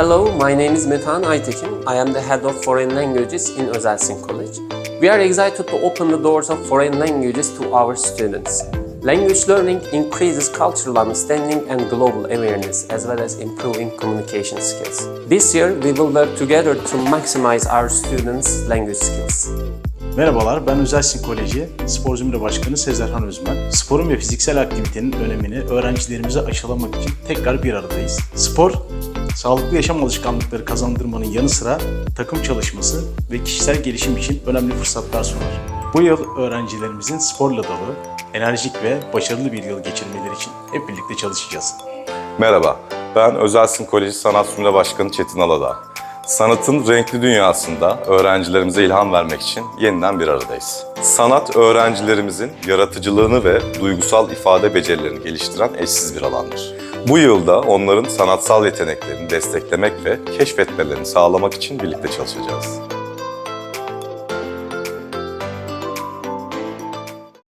Hello, my name is Metehan Aytekin. I am the head of foreign languages in Özelsin College. We are excited to open the doors of foreign languages to our students. Language learning increases cultural understanding and global awareness, as well as improving communication skills. This year, we will work together to maximize our students' language skills. Merhabalar, ben Özelsin Koleji Spor Zümre Başkanı Sezerhan Özmen. Sporun ve fiziksel aktivitenin önemini öğrencilerimize aşılamak için tekrar bir aradayız. Spor, sağlıklı yaşam alışkanlıkları kazandırmanın yanı sıra takım çalışması ve kişisel gelişim için önemli fırsatlar sunar. Bu yıl öğrencilerimizin sporla dolu, enerjik ve başarılı bir yıl geçirmeleri için hep birlikte çalışacağız. Merhaba, ben Özelsin Koleji Sanat Sümre Başkanı Çetin Aladağ. Sanatın renkli dünyasında öğrencilerimize ilham vermek için yeniden bir aradayız. Sanat öğrencilerimizin yaratıcılığını ve duygusal ifade becerilerini geliştiren eşsiz bir alandır. Bu yılda onların sanatsal yeteneklerini desteklemek ve keşfetmelerini sağlamak için birlikte çalışacağız.